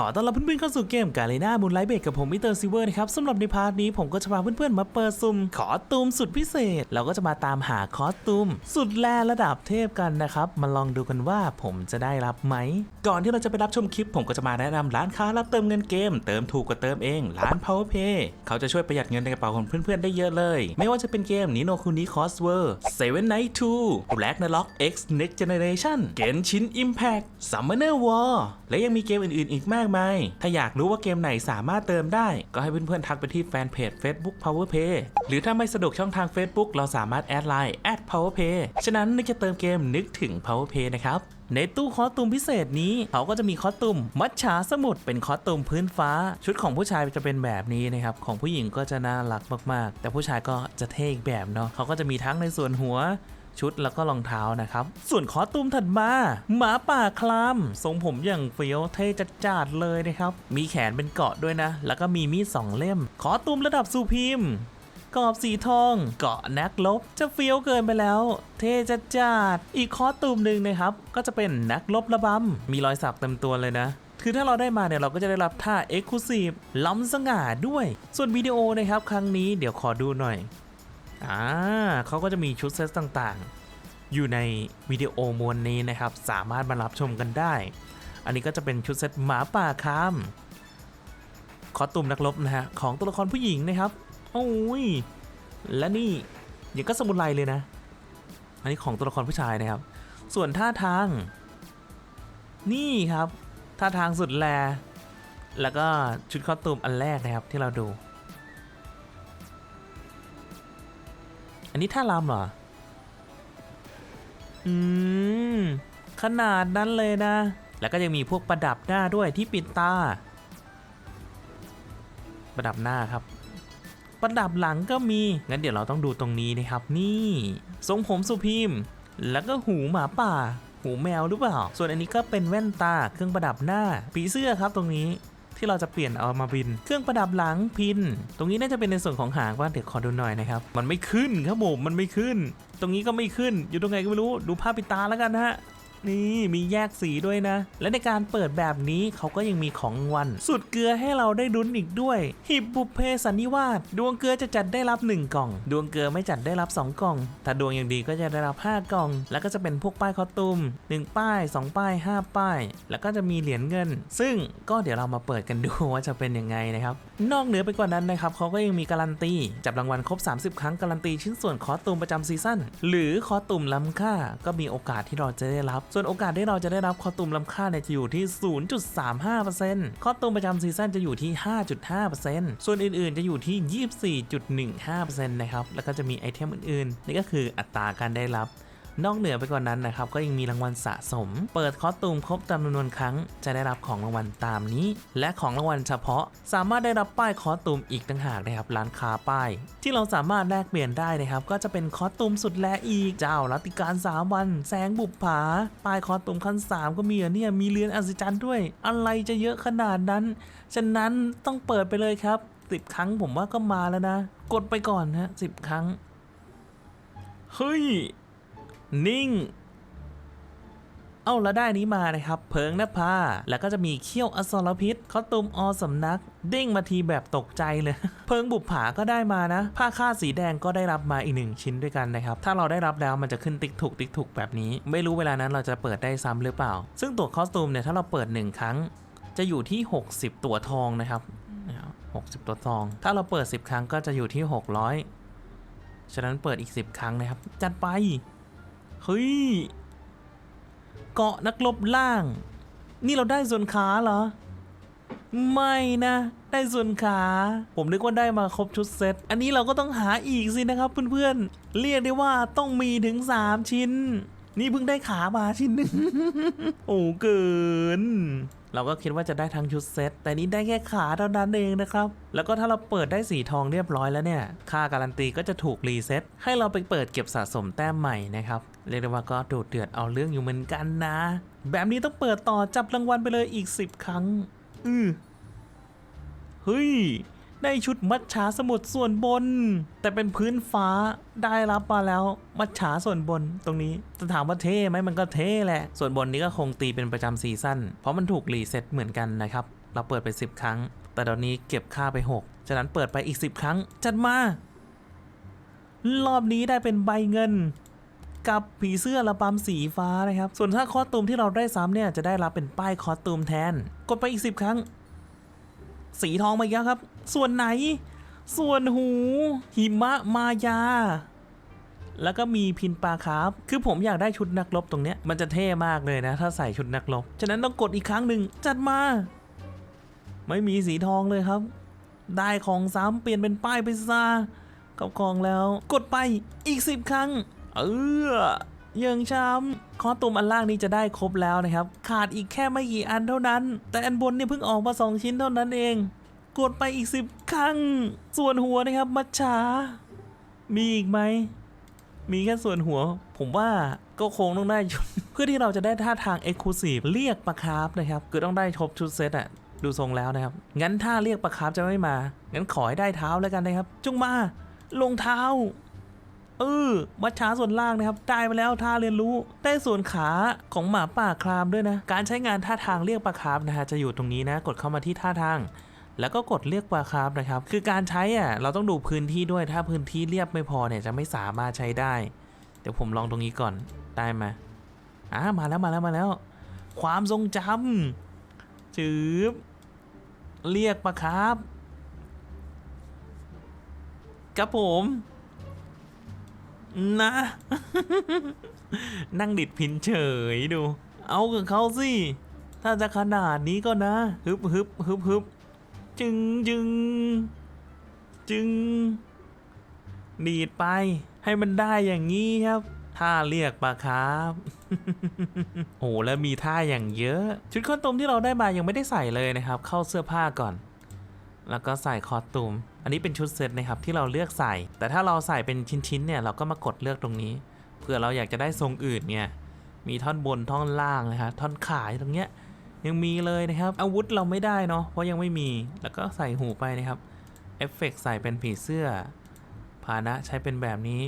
ขอต้อนรับเพื่อนๆเข้าสู่เกมกาเลน่ามูนไลท์เบกกับผมมิเตอร์ซิเวอร์นะครับสำหรับในพาร์ทนี้ผมก็จะพาเพื่อนๆมาเปิดซุ่มคอตูมสุดพิเศษ เราก็จะมาตามหาคอสตูม สุดแลระดับเทพกันนะครับ มาลองดูกันว่าผมจะได้รับไหม ก่อนที่เราจะไปรับชมคลิป ผมก็จะมาแนะนำร้านค้ารับเติมเงินเกม เติมถูกกว่าเติมเองร้าน Powerpay เขาจะช่วยประหยัดเงินในกระเป๋าของเพื่อนๆได้เยอะเลย ไม่ว่าจะเป็นเกมนิโนคุนิคอสเวอร์เซเว่นไนท์ทูแบล็กนาล็อก X Next Generation เกนชิน Impact Summoner War และยังมีเกมอื่นๆอีกมากมาย ถ้าอยากรู้ว่าเกมไหนสามารถเติมได้ ก็ให้เพื่อนๆทักไปที่แฟนเพจ Facebook Powerpay หรือถ้าไม่สะดวกช่องทาง Facebook เราสามารถแอดไลน์ @powerpay ฉะนั้นนึกจะเติมเกมนึกถึง Powerpay นะครับในตู้คอสตูมพิเศษนี้เขาก็จะมีคอสตูมมัจฉาสมุทรเป็นคอสตูมพื้นฟ้า ชุดของผู้ชายจะเป็นแบบนี้นะครับ ของผู้หญิงก็จะน่ารักมากๆ แต่ผู้ชายก็จะเท่อีกแบบเนาะเขาก็จะมีทั้งในส่วนหัว ชุดแล้วก็รองเท้านะครับ ส่วนคอตูมถัดมา หมาป่าคลามทรงผมอย่างเฟี้ยวเท่จัดจาดเลยนะครับ มีแขนเป็นเกาะด้วยนะ แล้วก็มีมีดสองเล่ม คอตูมระดับสูพิมกรอบสีทองเกาะนักลบจะเฟี้ยวเกินไปแล้ว เท่จัดจาดอีกคอตูมหนึ่งนะครับ ก็จะเป็นนักลบระบำมีรอยสักเต็มตัวเลยนะคือถ้าเราได้มาเนี่ยเราก็จะได้รับท่า e x c l u s i v e ล้ำสง่าด้วย ส่วนวิดีโอนะครับ ครั้งนี้เดี๋ยวขอดูหน่อย อ่าเขาก็จะมีชุดเซตต่างๆ อยู่ในวิดีโอมวลนี้นะครับ สามารถมารับชมกันได้ อันนี้ก็จะเป็นชุดเซตหมาป่าคามคอสตูมนักรบนะฮะ ของตัวละครผู้หญิงนะครับ โอ้ย และนี่อย่างก็สมุนไพรเลยนะ อันนี้ของตัวละครผู้ชายนะครับ ส่วนท่าทาง นี่ครับ ท่าทางสุดแล แล้วก็ชุดคอสตูมอันแรกนะครับที่เราดู อันนี้ท่ารำเหรอ อืม ขนาดนั้นเลยนะ แล้วก็ยังมีพวกประดับหน้าด้วยที่ปิดตา ประดับหน้าครับ ประดับหลังก็มี งั้นเดี๋ยวเราต้องดูตรงนี้นะครับ นี่ทรงผมสุพิมแล้วก็หูหมาป่า หูแมวหรือเปล่า ส่วนอันนี้ก็เป็นแว่นตา เครื่องประดับหน้า ผีเสื้อครับตรงนี้ ที่เราจะเปลี่ยนเอามาบิน เครื่องประดับหลังพิน ตรงนี้น่าจะเป็นในส่วนของหางว่าเดี๋ยวขอดูหน่อยนะครับ มันไม่ขึ้นครับผมมันไม่ขึ้น ตรงนี้ก็ไม่ขึ้น อยู่ตรงไหนก็ไม่รู้ ดูภาพปิดตาแล้วกันนะฮะ นี่มีแยกสีด้วยนะ และในการเปิดแบบนี้เขาก็ยังมีของรางวัลสุดเกลือให้เราได้ดุนอีกด้วย หิบบุพเพสันนิวาสดวงเกลือจะจัดได้รับ 1 กล่อง ดวงเกลือไม่จัดได้รับ 2 กล่อง ถ้าดวงย่างดีก็จะได้รับ 5 กล่อง แล้วก็จะเป็นพวกป้ายคอตูม1 ป้าย 2 ป้าย 5 ป้าย แล้วก็จะมีเหรียญเงิน ซึ่งก็เดี๋ยวเรามาเปิดกันดูว่าจะเป็นยังไงนะครับ นอกเหนือไปกว่านั้นนะครับเขาก็ยังมีการันตีจับรางวัลครบ 30 ครั้งการันตีชิ้นส่วนคอตูมประจำซีซั่นหรือคอตูมล้ำค่าก็มีโอกาสที่เราจะได้รับส่วนโอกาสที่เราจะได้รับคอตุมล้ำค่าเนี่ยจะอยู่ที่ 0.35%คอตุมประจำซีซั่นจะอยู่ที่ 5.5%ส่วนอื่นๆจะอยู่ที่ 24.15%นะครับ แล้วก็จะมีไอเทมอื่นๆ นี่ก็คืออัตราการได้รับ นอกเหนือไปกว่านนั้นนะครับก็ยังมีรางวัลสะสม เปิดคอสตูมครบจำนวนครั้ง จะได้รับของรางวัลตามนี้ และของรางวัลเฉพาะ สามารถได้รับป้ายคอสตูมอีกต่างหากนะครับร้านค้าป้าย ที่เราสามารถแลกเปลี่ยนได้นะครับก็จะเป็นคอสตูมสุดแลอีกเจ้ารัติการสามวันแสงบุปผาป้ายคอสตูมขั้นสามก็มีเหรอเนี่ยมีเรือนอัศจรรย์ด้วย อะไรจะเยอะขนาดนั้น ฉะนั้นต้องเปิดไปเลยครับสิบครั้งผมว่าก็มาแล้วนะ กดไปก่อนนะสิบครั้ง เฮ้ย นิ่ง เอาล้วได้นี้มานะครับ เพิงนภาแล้วก็จะมีเขี้ยวอสรพิษเขาตุมอสำนัก เด้งมาทีแบบตกใจเลย เพิงบุปผาก็ได้มานะ ผ้าคาสีแดงก็ได้รับมาอีกหนึ่งชิ้นด้วยกันนะครับ ถ้าเราได้รับแล้วมันจะขึ้นติ๊กถูกติ๊กถูกแบบนี้ ไม่รู้เวลานั้นเราจะเปิดได้ซ้ำหรือเปล่า ซึ่งตัวคอสตูมเนี่ยถ้าเราเปิด 1 ครั้ง จะอยู่ที่ 60 ตัวทองนะครับ60 ตัวทอง ถ้าเราเปิด 10 ครั้งก็จะอยู่ที่ 600 ฉะนั้นเปิดอีก 10 ครั้งนะครับ จัดไป เฮ้ย เกาะนักลบล่าง นี่เราได้ส่วนขาเหรอ ไม่นะ ได้ส่วนขา ผมนึกว่าได้มาครบชุดเซต อันนี้เราก็ต้องหาอีกสินะครับเพื่อนๆ เรียกได้ว่าต้องมีถึง 3 ชิ้น นี่เพิ่งได้ขามาชิ้นหนึ่ง โอ้เกิน เราก็คิดว่าจะได้ทั้งชุดเซต แต่นี้ได้แค่ขาเท่านั้นเองนะครับ แล้วก็ถ้าเราเปิดได้สีทองเรียบร้อยแล้วเนี่ย ค่าการันตีก็จะถูกรีเซ็ตให้เราไปเปิดเก็บสะสมแต้มใหม่นะครับ เรียกได้ว่าก็ดูดเดือดเอาเรื่องอยู่เหมือนกันนะ แบบนี้ต้องเปิดต่อจับรางวัลไปเลยอีก 10 ครั้ง อือเฮ้ย ได้ชุดมัดฉาสมุทรส่วนบน แต่เป็นพื้นฟ้าได้รับมาแล้วมัดฉาส่วนบนตรงนี้จะถามว่าเท่ไหมมันก็เท่แหละ ส่วนบนนี้ก็คงตีเป็นประจำซีซั่นเพราะมันถูกรีเซ็ตเหมือนกันนะครับ เราเปิดไป 10 ครั้ง แต่ตอนนี้เก็บค่าไป 6 ฉะนั้นเปิดไปอีก 10 ครั้ง จัดมา รอบนี้ได้เป็นใบเงินกับผีเสื้อระบำสีฟ้านะครับ ส่วนถ้าคอสตูมที่เราได้ซ้ำเนี่ยจะได้รับเป็นป้ายคอสตูมแทน กดไปอีก 10 ครั้ง สีทองมาอีกแล้วครับ ส่วนไหน ส่วนหู หิมะมายา แล้วก็มีพินปลาคร์ฟคือผมอยากได้ชุดนักรบตรงเนี้ย มันจะเท่มากเลยนะ ถ้าใส่ชุดนักรบ ฉะนั้นต้องกดอีกครั้งหนึ่งจัดมา ไม่มีสีทองเลยครับ ได้ของซ้ำเปลี่ยนเป็นป้ายไปซะกับกองแล้ว กดไปอีก10ครั้ง เออ ยังช้ำคอตุมอันล่างนี้จะได้ครบแล้วนะครับ ขาดอีกแค่ไม่กี่อันเท่านั้น แต่อันบนเนี่ยเพิ่งออกมา 2 ชิ้นเท่านั้นเอง กดไปอีก 10 ครั้ง ส่วนหัวนะครับ มัจฉามีอีกไหม มีแค่ส่วนหัว ผมว่าก็คงต้องได้ชุดเพื่อที่เราจะได้ท่าทาง Exclusive เรียกปลาคาร์ฟนะครับคือต้องได้ครบชุดเซตอะดูทรงแล้วนะครับ งั้นถ้าเรียกปลาคาร์ฟจะไม่มา งั้นขอให้ได้เท้าแล้วกันนะครับ จงมา ลงเท้า เออมัดช้าส่วนล่างนะครับได้มาแล้วท่าเรียนรู้ ได้ส่วนขาของหมาป่าครามด้วยนะ การใช้งานท่าทางเรียกปลาคร์ฟนะฮะจะอยู่ตรงนี้นะ กดเข้ามาที่ท่าทางแล้วก็กดเรียกปลาคาร์ฟนะครับ คือการใช้อะเราต้องดูพื้นที่ด้วย ถ้าพื้นที่เรียบไม่พอเนี่ยจะไม่สามารถใช้ได้ เดี๋ยวผมลองตรงนี้ก่อน ได้ไหมอ่ามาแล้วมาแล้วมาแล้ว ความทรงจำจืบเรียกปลาคาร์ฟครับผม นะ นั่งดิดพินเฉยดู เอากับเขาสิ ถ้าจะขนาดนี้ก็นะ ฮึบฮึบฮึบฮึบจึงจึงจึง ดีดไป ให้มันได้อย่างนี้ครับท่าเรียกปลาครับ โอ้แล้วมีท่าอย่างเยอะ ชุดคอสตูมที่เราได้มายังไม่ได้ใส่เลยนะครับ เข้าเสื้อผ้าก่อน แล้วก็ใส่คอสตูม อันนี้เป็นชุดเซตนะครับที่เราเลือกใส่ แต่ถ้าเราใส่เป็นชิ้นๆเนี่ยเราก็มากดเลือกตรงนี้เผื่อเราอยากจะได้ทรงอื่นเนี่ยมีท่อนบนท่อนล่างนะครับท่อนขาตรงเนี้ยยังมีเลยนะครับ อาวุธเราไม่ได้เนาะเพราะยังไม่มีแล้วก็ใส่หูไปนะครับเอฟเฟกต์ใส่เป็นผีเสื้อพานะใช้เป็นแบบนี้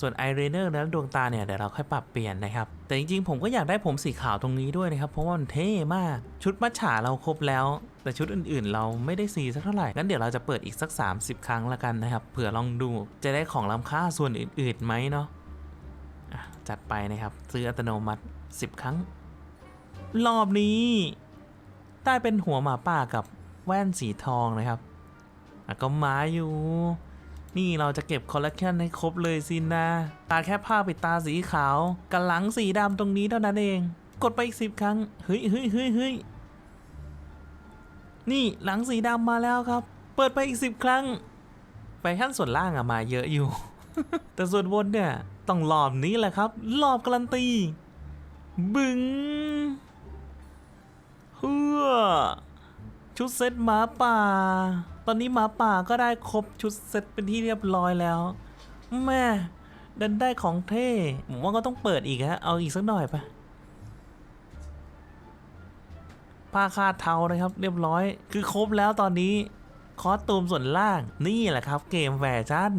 ส่วนไอเรเนอร์และดวงตาเนี่ยเดี๋ยวเราค่อยปรับเปลี่ยนนะครับ แต่จริงๆ ผมก็อยากได้ผมสีขาวตรงนี้ด้วยนะครับ เพราะว่ามันเท่มาก ชุดมัจฉาเราครบแล้ว แต่ชุดอื่นๆ เราไม่ได้สีสักเท่าไหร่งั้นเดี๋ยวเราจะเปิดอีกสัก 30 ครั้งละกันนะครับ เผื่อลองดูจะได้ของล้ำค่าส่วนอื่นๆไหมเนาะจัดไปนะครับ ซื้ออัตโนมัติ 10 ครั้ง รอบนี้ ได้เป็นหัวหมาป่ากับแว่นสีทองนะครับก็มาอยู่ นี่เราจะเก็บคอลเลกชันให้ครบเลยสินะ ตาแค่ผ้าปิดตาสีขาว กับหลังสีดำตรงนี้เท่านั้นเอง กดไปอีกสิบครั้ง เฮ้ยเฮ้ยเฮ้ยเฮ้ย นี่หลังสีดำมาแล้วครับ เปิดไปอีกสิบครั้ง ไปขั้นส่วนล่างอะมาเยอะอยู่ แต่ส่วนบนเนี่ยต้องรอบนี้แหละครับรอบการันตี บึง้งเฮือชุดเซตหมาป่า ตอนนี้หมาป่าก็ได้ครบชุดเซตเป็นที่เรียบร้อยแล้ว แม่ดันได้ของเท่ผมว่าก็ต้องเปิดอีกฮะ เอาอีกสักหน่อยปะ ผ้าคาดเทานะครับเรียบร้อย คือครบแล้วตอนนี้คอสตูมส่วนล่างนี่แหละครับ เกมแฟชั่น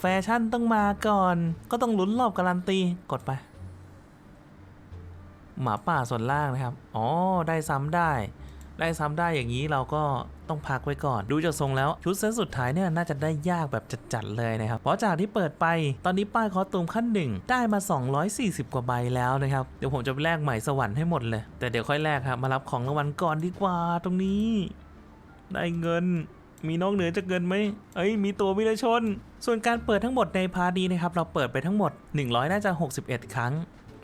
แฟชั่นต้องมาก่อน ก็ต้องลุ้นรอบการันตีกดไป หมาป่าส่วนล่างนะครับ อ๋อ ได้ซ้ำได้ ได้ซ้ำได้อย่างนี้เราก็ ต้องพักไว้ก่อน ดูจากทรงแล้วชุดเซตสุดท้ายเนี่ยน่าจะได้ยากแบบจัดๆเลยนะครับเพราะจากที่เปิดไปตอนนี้ป้ายคอตูมขั้นหนึ่งได้มา 240 กว่าใบแล้วนะครับเดี๋ยวผมจะไปแลกใหม่สวรรค์ให้หมดเลย แต่เดี๋ยวค่อยแลกครับมารับของรางวัลก่อนดีกว่าตรงนี้ ได้เงินมีนอกเหนือจากเงินไหมเอ้ย มีตัววิรชน ส่วนการเปิดทั้งหมดในพาร์ทนี้นะครับ เราเปิดไปทั้งหมด 100 น่าจะ 61 ครั้ง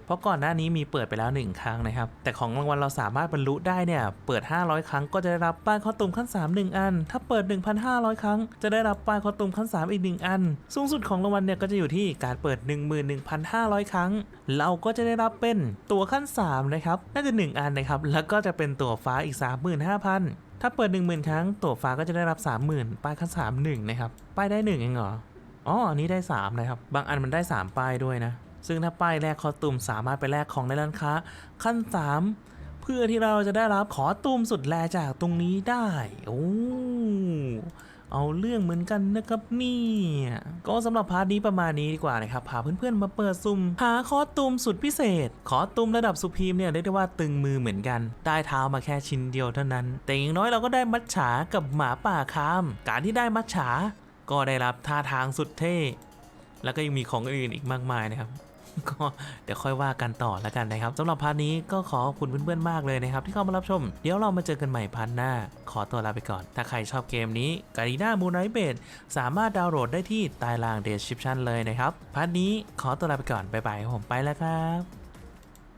เพราะก่อนหน้านี้มีเปิดไปแล้ว 1 ครั้งนะครับ แต่ของรางวัลเราสามารถบรรลุได้เนี่ย เปิด 500 ครั้งก็จะได้รับป้ายคอตุ่มขั้น 3 1 อัน ถ้าเปิด 1,500 ครั้ง จะได้รับป้ายคอตุ่มขั้น 3 อีก 1 อัน สูงสุดของรางวัลเนี่ยก็จะอยู่ที่การเปิด 11,500 ครั้ง เราก็จะได้รับเป็นตัวขั้น3นะครับน่าจะ 1 อันนะครับแล้วก็จะเป็นตัวฟ้าอีก 35,000ถ้าเปิด 10,000 ครั้ง ตัวฟ้าก็จะได้รับ 30,000 ป้ายขั้น3 1นะครับ ป้ายได้ 1 เองเหรอ อ๋อ อันนี้ได้ 3 นะครับ บางอันมันได้ 3 ป้ายด้วยนะ ซึ่งถ้าป้ายแรกคอตูมสามารถไปแลกของในร้านค้า ขั้น 3 เพื่อที่เราจะได้รับขอตูมสุดแลจากตรงนี้ได้โอ้เอาเรื่องเหมือนกันนะครับนี่ก็สำหรับพาร์ทนี้ประมาณนี้ดีกว่านะครับพาเพื่อนๆมาเปิดซุ่มหาคอสตูมสุดพิเศษคอสตูมระดับสุพีมเนี่ยเรียกได้ว่าตึงมือเหมือนกัน ได้เท้ามาแค่ชิ้นเดียวเท่านั้น แต่อย่างน้อยเราก็ได้มัดฉากับหมาป่าคาม การที่ได้มัดฉา ก็ได้รับท่าทางสุดเท่ แล้วก็ยังมีของอื่นอีกมากมายนะครับ ก็เดี๋ยวค่อยว่ากันต่อแล้วกันนะครับสำหรับพาร์ทนี้ก็ขอขอบคุณเพื่อนๆมากเลยนะครับที่เข้ามารับชม เดี๋ยวเรามาเจอกันใหม่พาร์ทหน้า ขอตัวลาไปก่อน ถ้าใครชอบเกมนี้การีน่ามูนไรเบดสามารถดาวน์โหลดได้ที่ใต้ล่างเดสคริปชันเลยนะครับพาร์ทนี้ขอตัวลาไปก่อนบ๊ายบายผมไปแล้วครับ